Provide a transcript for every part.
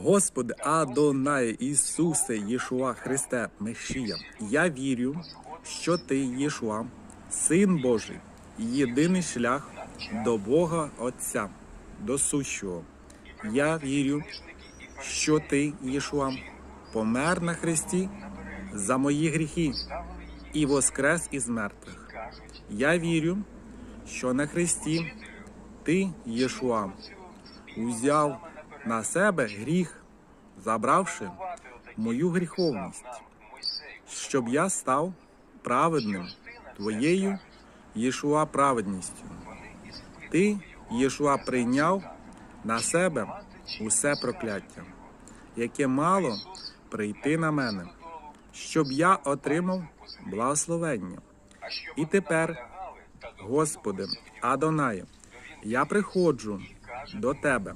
Господи, Адонай, Ісусе, Єшуа, Христе, Мешія, я вірю, що Ти, Єшуа, Син Божий, єдиний шлях до Бога Отця, до сущого. Я вірю, що Ти, Єшуа, помер на Христі за мої гріхи і воскрес із мертвих. Я вірю, що на Христі Ти, Єшуа, узяв на себе гріх, забравши мою гріховність, щоб я став праведним твоєю Єшуа праведністю. Ти, Єшуа, прийняв на себе усе прокляття, яке мало прийти на мене, щоб я отримав благословення. І тепер, Господи, Адонає, я приходжу до Тебе,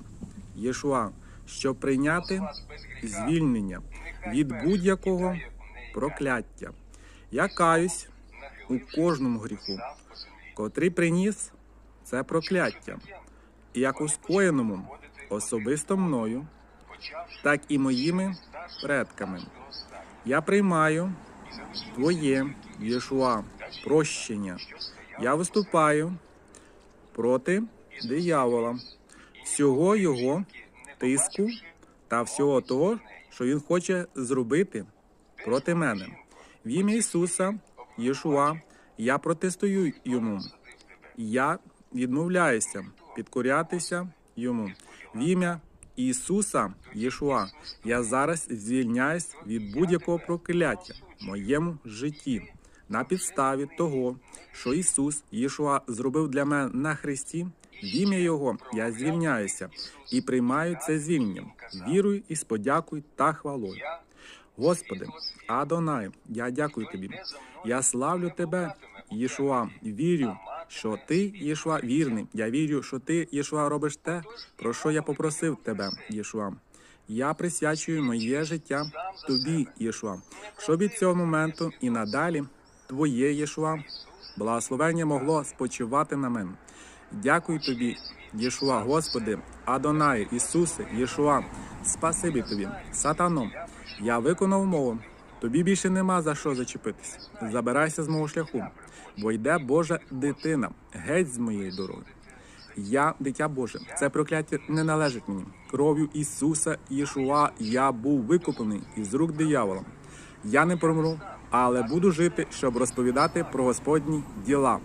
Єшуа, щоб прийняти звільнення від будь-якого прокляття. Я каюсь у кожному гріху, котрий приніс це прокляття, як у скоєному особисто мною, так і моїми предками. Я приймаю Твоє Єшуа прощення. Я виступаю проти диявола, всього його тиску та всього того, що він хоче зробити проти мене. В ім'я Ісуса, Єшуа, я протестую йому. Я відмовляюся підкорятися йому. В ім'я Ісуса Єшуа, я зараз звільняюсь від будь-якого прокляття в моєму житті на підставі того, що Ісус Єшуа зробив для мене на Христі. В ім'я Його я звільняюся і приймаю це звільнення вірою і з та хвалою. Господи, Адонай, я дякую тобі. Я славлю тебе, Єшуа. Вірю, що ти, Єшуа, вірний. Я вірю, що ти, Єшуа, робиш те, про що я попросив тебе, Єшуа. Я присвячую моє життя тобі, Єшуа, щоб від цього моменту і надалі твоє Єшуа, благословення могло спочивати на мене. Дякую тобі, Єшуа, Господи, Адонай, Ісусе, Єшуа, спасибі тобі, сатано. Я виконав мову. Тобі більше нема за що зачепитися. Забирайся з мого шляху, бо йде Божа дитина, геть з моєї дороги. Я дитя Боже, це прокляття не належить мені. Кров'ю Ісуса Єшуа я був викуплений із рук диявола. Я не помру, але буду жити, щоб розповідати про Господні діла.